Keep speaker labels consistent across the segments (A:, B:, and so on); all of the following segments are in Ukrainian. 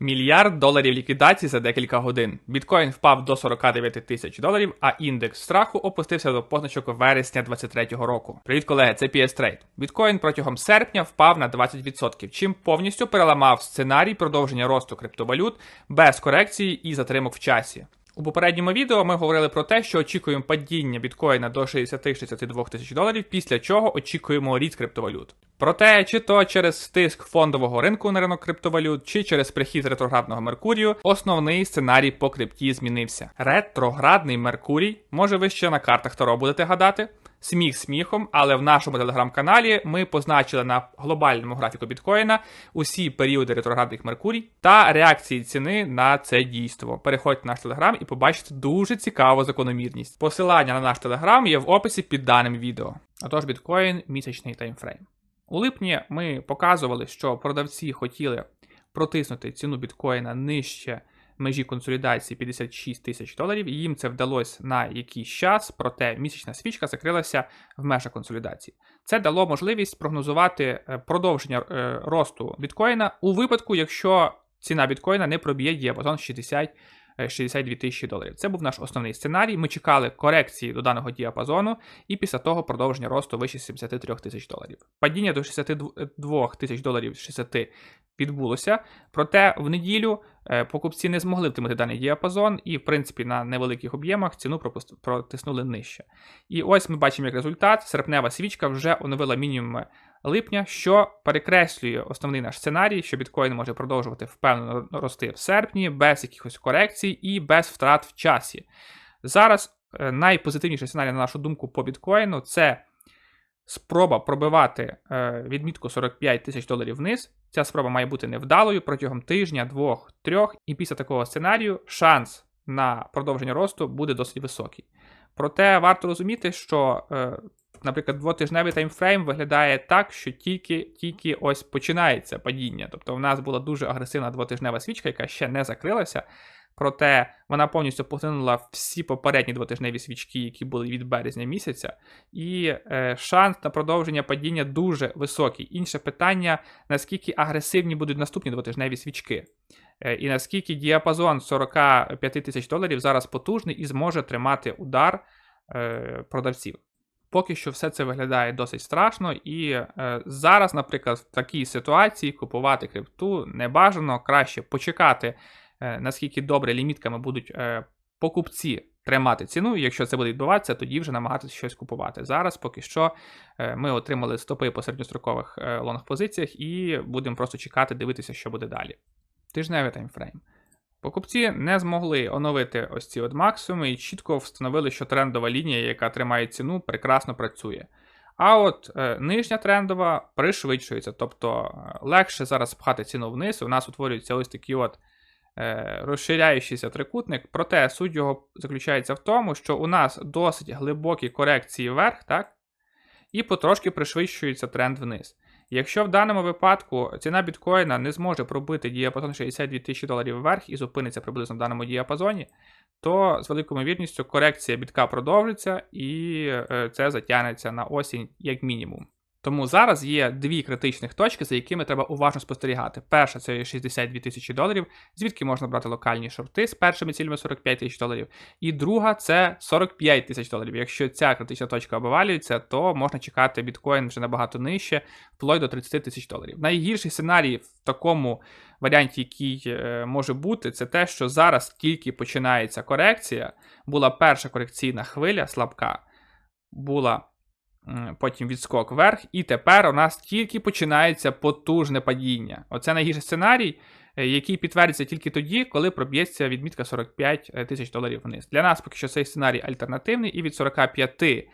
A: Мільярд доларів ліквідації за декілька годин. Біткоін впав до 49 тисяч доларів, а індекс страху опустився до позначок вересня 2023 року. Привіт, колеги, це PS Trade. Біткоін протягом серпня впав на 20%, чим повністю переламав сценарій продовження росту криптовалют без корекції і затримок в часі. У попередньому відео ми говорили про те, що очікуємо падіння біткоїна до 60-62 тисяч доларів, після чого очікуємо ріст криптовалют. Проте, чи то через тиск фондового ринку на ринок криптовалют, чи через прихід ретроградного Меркурію, основний сценарій по крипті змінився. Ретроградний Меркурій, може ви ще на картах Таро будете гадати. Сміх сміхом, але в нашому телеграм-каналі ми позначили на глобальному графіку біткоїна усі періоди ретроградних Меркурій та реакції ціни на це дійство. Переходьте в наш телеграм і побачите дуже цікаву закономірність. Посилання на наш телеграм є в описі під даним відео. Отож, біткоін місячний таймфрейм. У липні ми показували, що продавці хотіли протиснути ціну біткоїна нижче межі консолідації 56 тисяч доларів, їм це вдалося на якийсь час, проте місячна свічка закрилася в межах консолідації. Це дало можливість прогнозувати е, продовження е, росту біткоїна у випадку, якщо ціна біткоїна не проб'є діапазон 60 62 тисячі доларів. Це був наш основний сценарій. Ми чекали корекції до даного діапазону, і після того продовження росту вище 73 тисяч доларів. Падіння до 62 тисяч доларів з 60 відбулося. Проте в неділю е, покупці не змогли втримати даний діапазон, і, в принципі, на невеликих об'ємах ціну протиснули нижче. І ось ми бачимо як результат: серпнева свічка вже оновила мінімуми липня, що перекреслює основний наш сценарій, що біткоін може продовжувати впевнено рости в серпні, без якихось корекцій і без втрат в часі. Зараз е, найпозитивніший сценарій, на нашу думку, по біткоїну це спроба пробивати е, відмітку 45 тисяч доларів вниз. Ця спроба має бути невдалою протягом тижня, двох, трьох, і після такого сценарію шанс на продовження росту буде досить високий. Проте варто розуміти, що е, наприклад, двотижневий таймфрейм виглядає так, що тільки тільки ось починається падіння. Тобто в нас була дуже агресивна двотижнева свічка, яка ще не закрилася. Проте вона повністю поглинула всі попередні двотижневі свічки, які були від березня місяця, і е, шанс на продовження падіння дуже високий. Інше питання: наскільки агресивні будуть наступні двотижневі свічки, е, і наскільки діапазон 45 тисяч доларів зараз потужний і зможе тримати удар е, продавців. Поки що все це виглядає досить страшно, і е, зараз, наприклад, в такій ситуації купувати крипту не бажано, краще почекати, наскільки добре лімітками будуть е, покупці тримати ціну. І якщо це буде відбуватися, тоді вже намагатися щось купувати. Зараз поки що е, ми отримали стопи по середньострокових е, лонг-позиціях і будемо просто чекати, дивитися, що буде далі. Тижневий таймфрейм. Покупці не змогли оновити ось ці от максимуми і чітко встановили, що трендова лінія, яка тримає ціну, прекрасно працює. А от е, нижня трендова пришвидшується, тобто е, легше зараз пхати ціну вниз. У нас утворюється ось такий от е, розширяючийся трикутник. Проте суть його заключається в тому, що у нас досить глибокі корекції вверх, так? І потрошки пришвидшується тренд вниз. Якщо в даному випадку ціна біткоїна не зможе пробити діапазон 62 тисячі доларів вверх і зупиниться приблизно в даному діапазоні, то з великою ймовірністю корекція бітка продовжиться і е, це затягнеться на осінь як мінімум. Тому зараз є дві критичних точки, за якими треба уважно спостерігати. Перша це 62 тисячі доларів, звідки можна брати локальні шорти з першими цілями 45 тисяч доларів. І друга це 45 тисяч доларів. Якщо ця критична точка обвалюється, то можна чекати біткоін вже набагато нижче, вплоть до 30 тисяч доларів. Найгірший сценарій в такому варіанті, який е, може бути, це те, що зараз тільки починається корекція. Була перша корекційна хвиля слабка. Була потім відскок вверх, і тепер у нас тільки починається потужне падіння. Оце найгірший сценарій, е, який підтвердиться тільки тоді, коли проб'ється відмітка 45 е, тисяч доларів вниз. Для нас поки що цей сценарій альтернативний, і від 45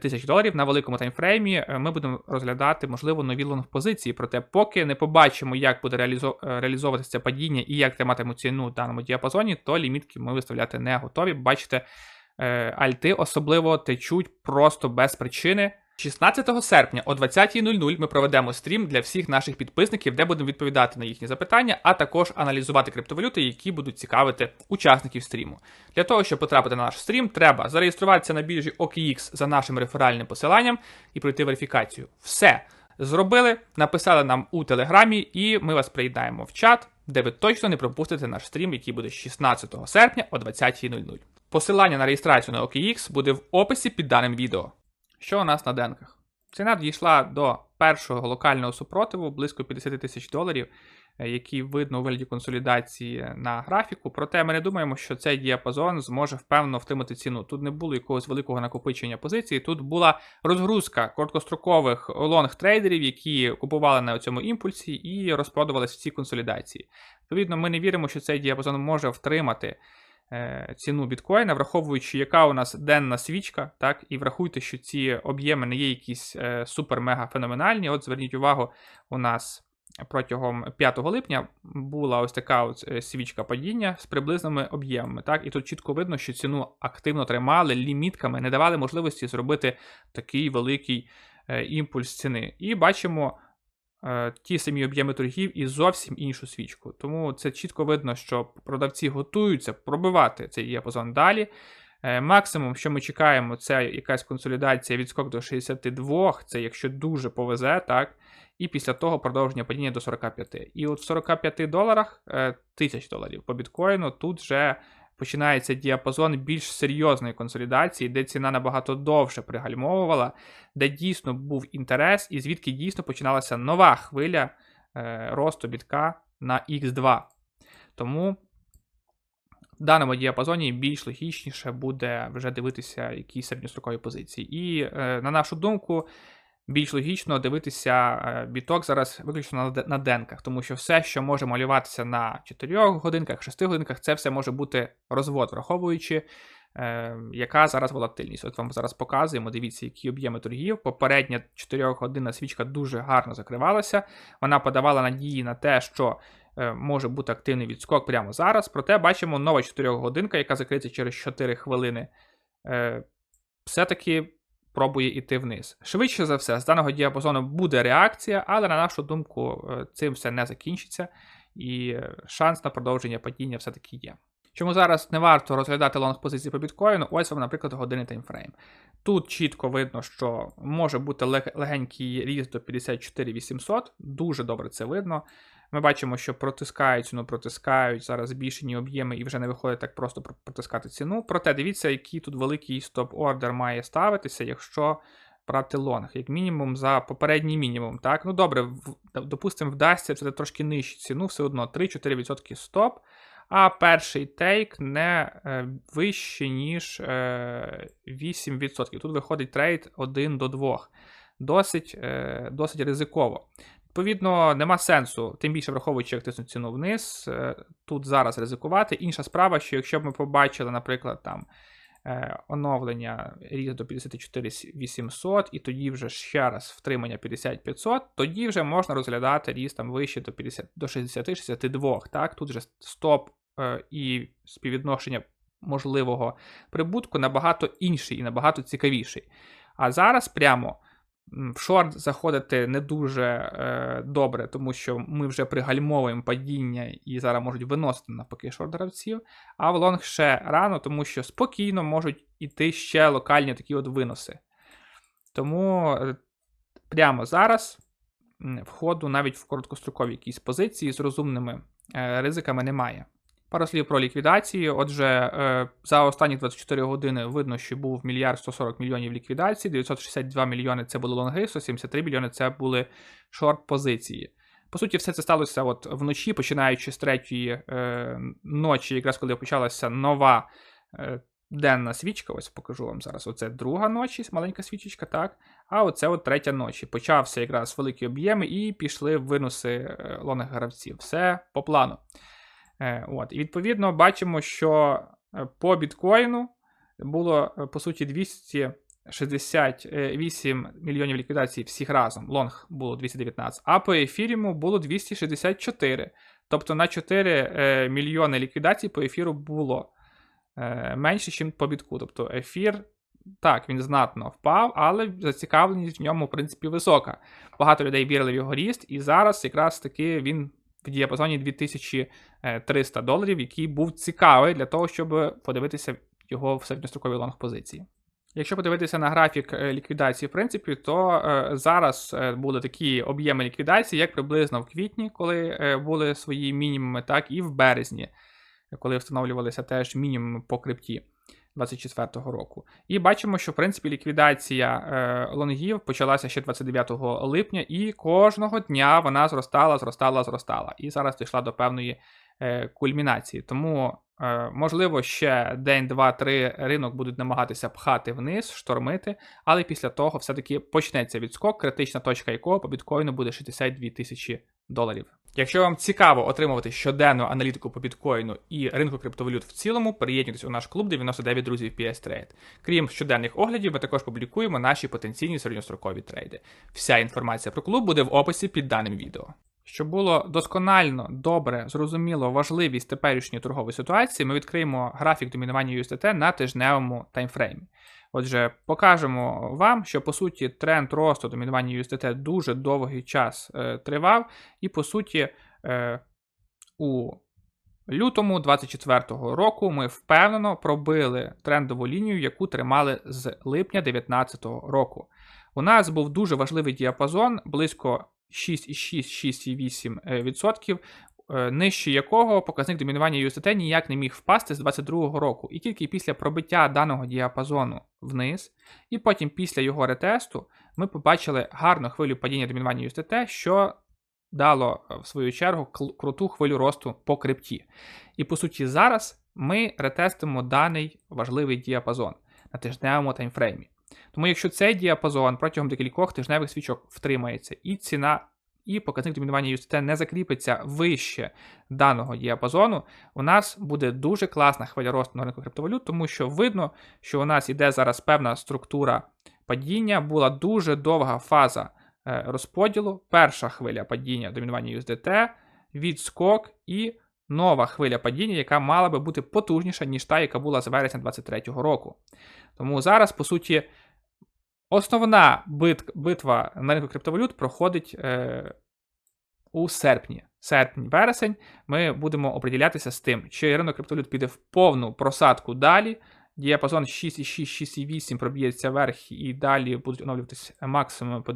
A: тисяч доларів на великому таймфреймі е, ми будемо розглядати, можливо, нові лонг-позиції. Проте, поки не побачимо, як буде реалізовуватися падіння і як триматимуть ціну в даному діапазоні, то лімітки ми виставляти не готові. Бачите. Е, альти особливо течуть просто без причини. 16 серпня о 20.00 ми проведемо стрім для всіх наших підписників, де будемо відповідати на їхні запитання, а також аналізувати криптовалюти, які будуть цікавити учасників стріму. Для того, щоб потрапити на наш стрім, треба зареєструватися на біржі OKX за нашим реферальним посиланням і пройти верифікацію. Все зробили, написали нам у телеграмі, і ми вас приєднаємо в чат де ви точно не пропустите наш стрім, який буде 16 серпня о 20.00. Посилання на реєстрацію на OKX буде в описі під даним відео. Що у нас на денках? Ціна дійшла до першого локального супротиву близько 50 тисяч доларів, е, який видно у вигляді консолідації на графіку. Проте ми не думаємо, що цей діапазон зможе впевнено втримати ціну. Тут не було якогось великого накопичення позицій. Тут була розгрузка короткострокових лонг-трейдерів, які купували на цьому імпульсі і розпродувалися в цій консолідації. Відповідно, ми не віримо, що цей діапазон може втримати. Е, Ціну біткоїна, враховуючи, яка у нас денна свічка, так, і врахуйте, що ці об'єми не є якісь е, супер-мега феноменальні. От зверніть увагу, у нас протягом 5 липня була ось така от е, свічка падіння з приблизними об'ємами. Так, і тут чітко видно, що ціну активно тримали лімітками, не давали можливості зробити такий великий імпульс ціни. І бачимо. Е, Ті самі об'єми торгів і зовсім іншу свічку. Тому це чітко видно, що продавці готуються пробивати цей діапазон далі. Е, Максимум, що ми чекаємо, це якась консолідація відскок до 62, це якщо дуже повезе, так. І після того продовження падіння до 45. І от в 45 доларах е, тисяч доларів по біткоїну тут вже починається діапазон більш серйозної консолідації, де ціна набагато довше пригальмовувала, де дійсно був інтерес, і звідки дійсно починалася нова хвиля е, росту бітка на X2. Тому в даному діапазоні більш логічніше буде вже дивитися якісь середньострокові позиції. І, е, на нашу думку, більш логічно дивитися е, біток зараз виключно на, денках, тому що все, що може малюватися на 4 годинках, 6 годинках, це все може бути розвод, враховуючи, е, яка зараз волатильність. От вам зараз показуємо, дивіться, які об'єми торгів. Попередня 4 годинна свічка дуже гарно закривалася. Вона подавала надії на те, що е, може бути активний відскок прямо зараз. Проте бачимо нова 4 годинка, яка закриється через 4 хвилини. Е, все-таки пробує йти вниз. Швидше за все, з даного діапазону буде реакція, але на нашу думку, е, цим все не закінчиться, і е, шанс на продовження падіння все-таки є. Чому зараз не варто розглядати лонг позиції по біткоїну? Ось вам, наприклад, годинний таймфрейм. Тут чітко видно, що може бути легенький ріст до 54 800, дуже добре це видно. Ми бачимо, що протискають ціну, протискають зараз збільшені об'єми і вже не виходить так просто протискати ціну. Проте дивіться, який тут великий стоп-ордер має ставитися, якщо брати лонг, як мінімум за попередній мінімум. Так, ну добре, допустимо, вдасться це трошки нижче ціну, все одно 3-4% стоп. А перший тейк не е, вище, ніж е, 8%. Тут виходить трейд 1 до 2. Досить, е, досить ризиково. Відповідно, нема сенсу, тим більше враховуючи, як тиснуть ціну вниз, е, тут зараз ризикувати. Інша справа, що якщо б ми побачили, наприклад, там е, оновлення ріст до 54 800, і тоді вже ще раз втримання 50 500, тоді вже можна розглядати ріст там вище до 50 до 60-62. Так, тут вже стоп е, і співвідношення можливого прибутку набагато інший і набагато цікавіший. А зараз прямо в шорт заходити не дуже е, добре, тому що ми вже пригальмовуємо падіння і зараз можуть виносити навпаки шорт-гравців. А в лонг ще рано, тому що спокійно можуть іти ще локальні такі от виноси. Тому е, прямо зараз входу навіть в короткострокові якісь позиції з розумними е, ризиками немає. Пару слів про ліквідації. Отже, е, за останні 24 години видно, що був мільярд 140 мільйонів ліквідацій, 962 мільйони це були лонги, 173 мільйони це були шорт-позиції. По суті, все це сталося от вночі, починаючи з третьої е, ночі, якраз коли почалася нова е, денна свічка. Ось покажу вам зараз. Оце друга ночі, маленька свічечка, так. А оце от третя ночі. Почався якраз великі об'єми і пішли виноси е, лонг гравців. Все по плану. Е, от. І відповідно бачимо, що е, по біткоїну було е, по суті 268 мільйонів ліквідацій всіх разом. Лонг було 219, а по ефіріму було 264. Тобто на 4 е, мільйони ліквідацій по ефіру було менше, ніж по бітку. Тобто ефір. Так, він знатно впав, але зацікавленість в ньому, в принципі, висока. Багато людей вірили в його ріст, і зараз якраз таки він в діапазоні 2300 доларів, який був цікавий для того, щоб подивитися його в середньостроковій лонг позиції. Якщо подивитися на графік е, ліквідації, в принципі, то е, зараз е, були такі об'єми ліквідації, як приблизно в квітні, коли е, були свої мінімуми, так і в березні, коли встановлювалися теж мінімуми по крипті 24-го року. І бачимо, що в принципі ліквідація е, лонгів почалася ще 29 липня, і кожного дня вона зростала, зростала, зростала. І зараз дійшла до певної е, кульмінації. Тому, можливо, ще день, два, три ринок будуть намагатися пхати вниз, штормити, але після того все-таки почнеться відскок. Критична точка якого по біткоїну буде 62 тисячі доларів. Якщо вам цікаво отримувати щоденну аналітику по біткоїну і ринку криптовалют в цілому, приєднуйтесь у наш клуб 99 друзів PS Trade. Крім щоденних оглядів, ми також публікуємо наші потенційні середньострокові трейди. Вся інформація про клуб буде в описі під даним відео. Щоб було досконально, добре, зрозуміло важливість теперішньої торгової ситуації, ми відкриємо графік домінування USDT на тижневому таймфреймі. Отже, покажемо вам, що по суті тренд росту домінування USDT дуже довгий час е, тривав, і по суті, е, у лютому 24-го року ми впевнено пробили трендову лінію, яку тримали з липня 2019 року. У нас був дуже важливий діапазон близько 6,6-6,8%, е, нижче якого показник домінування USDT ніяк не міг впасти з 2022 року. І тільки після пробиття даного діапазону вниз, і потім після його ретесту, ми побачили гарну хвилю падіння домінування USDT, що дало е, в свою чергу круту хвилю росту по крипті. І по суті, зараз ми ретестимо даний важливий діапазон на тижневому таймфреймі. Тому якщо цей діапазон протягом декількох тижневих свічок втримається, і ціна, і показник домінування USDT не закріпиться вище даного діапазону, у нас буде дуже класна хвиля росту на ринку криптовалют, тому що видно, що у нас іде зараз певна структура падіння, була дуже довга фаза е, розподілу, перша хвиля падіння домінування USDT, відскок і нова хвиля падіння, яка мала би бути потужніша, ніж та, яка була з вересня 2023 року. Тому зараз, по суті, основна бит, битва на ринку криптовалют проходить е, у серпні. Серпень-вересень ми будемо оприділятися з тим, чи ринок криптовалют піде в повну просадку далі. Діапазон 6,6-6,8 проб'ється вверх і далі будуть оновлюватися максимум по,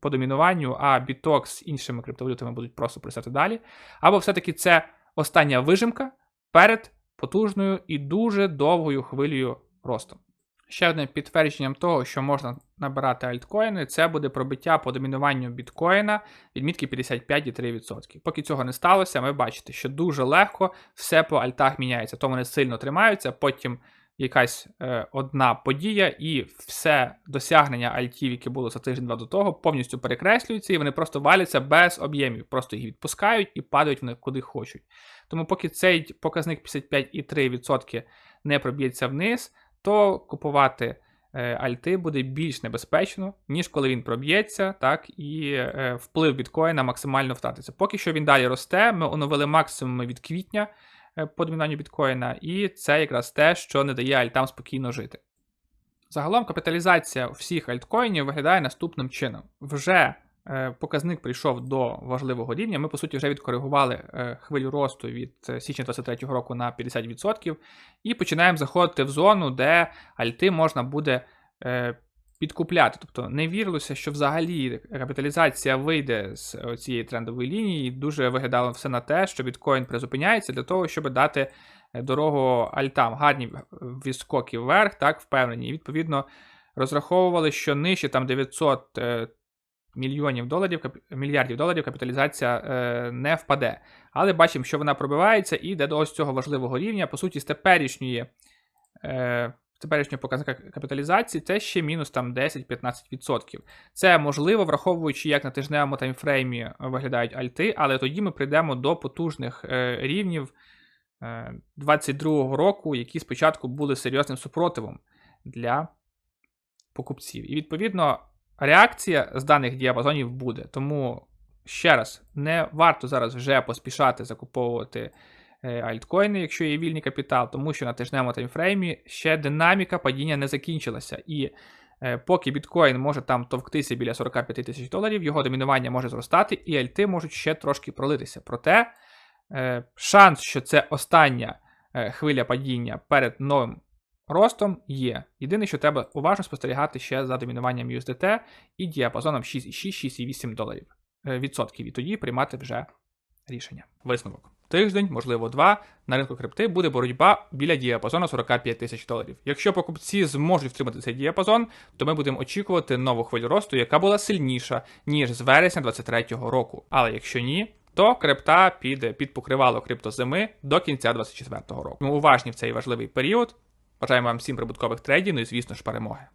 A: по домінуванню, а Bitox з іншими криптовалютами будуть просто присати далі. Або все-таки це остання вижимка перед потужною і дуже довгою хвилею росту. Ще одним підтвердженням того, що можна набирати альткоїни, це буде пробиття по домінуванню біткоїна відмітки 55,3%. Поки цього не сталося, ми бачите, що дуже легко все по альтах міняється. То вони сильно тримаються, потім якась е, одна подія, і все досягнення альтів, які було за тиждень-два до того, повністю перекреслюються, і вони просто валяться без об'ємів, просто їх відпускають і падають вони куди хочуть. Тому поки цей показник 55,3% не проб'ється вниз, то купувати е, альти буде більш небезпечно, ніж коли він проб'ється, так, і е, вплив біткоїна максимально втратиться. Поки що він далі росте, ми оновили максимуми від квітня е, по домінанню біткоїна, і це якраз те, що не дає альтам спокійно жити. Загалом капіталізація всіх альткоїнів виглядає наступним чином. Вже показник прийшов до важливого рівня. Ми, по суті, вже відкоригували е, хвилю росту від е, січня 2023 року на 50%, і починаємо заходити в зону, де альти можна буде е, підкупляти. Тобто не вірилося, що взагалі капіталізація вийде з е, цієї трендової лінії. Дуже виглядало все на те, що біткоін призупиняється для того, щоб дати е, дорогу альтам, гарні відскоки вверх, так, впевнені. І відповідно розраховували, що нижче там 900 е, мільйонів доларів, мільярдів доларів капіталізація е, не впаде. Але бачимо, що вона пробивається і йде до ось цього важливого рівня. По суті, з теперішньої. Е, Теперішнього показника капіталізації це ще мінус там 10-15%. Це можливо, враховуючи, як на тижневому таймфреймі виглядають альти, але тоді ми прийдемо до потужних е, рівнів е, 22-го року, які спочатку були серйозним супротивом для покупців. І відповідно реакція з даних діапазонів буде. Тому ще раз, не варто зараз вже поспішати закуповувати е, альткоїни, якщо є вільний капітал, тому що на тижневому таймфреймі ще динаміка падіння не закінчилася. І е, поки біткоін може там товктися біля 45 тисяч доларів, його домінування може зростати, і альти можуть ще трошки пролитися. Проте е, шанс, що це остання хвиля падіння перед новим Ростом є. Єдине, що треба уважно спостерігати ще за домінуванням USDT і діапазоном 6,6-6,8 доларів е, відсотків, і тоді приймати вже рішення. Висновок. Тиждень, можливо, два. На ринку крипти буде боротьба біля діапазону 45 тисяч доларів. Якщо покупці зможуть втримати цей діапазон, то ми будемо очікувати нову хвилю росту, яка була сильніша, ніж з вересня 2023 року. Але якщо ні, то крипта піде під покривало криптозими до кінця 2024 року. Ми уважні в цей важливий період. Бажаємо вам всім прибуткових трейдів, ну і звісно ж перемоги.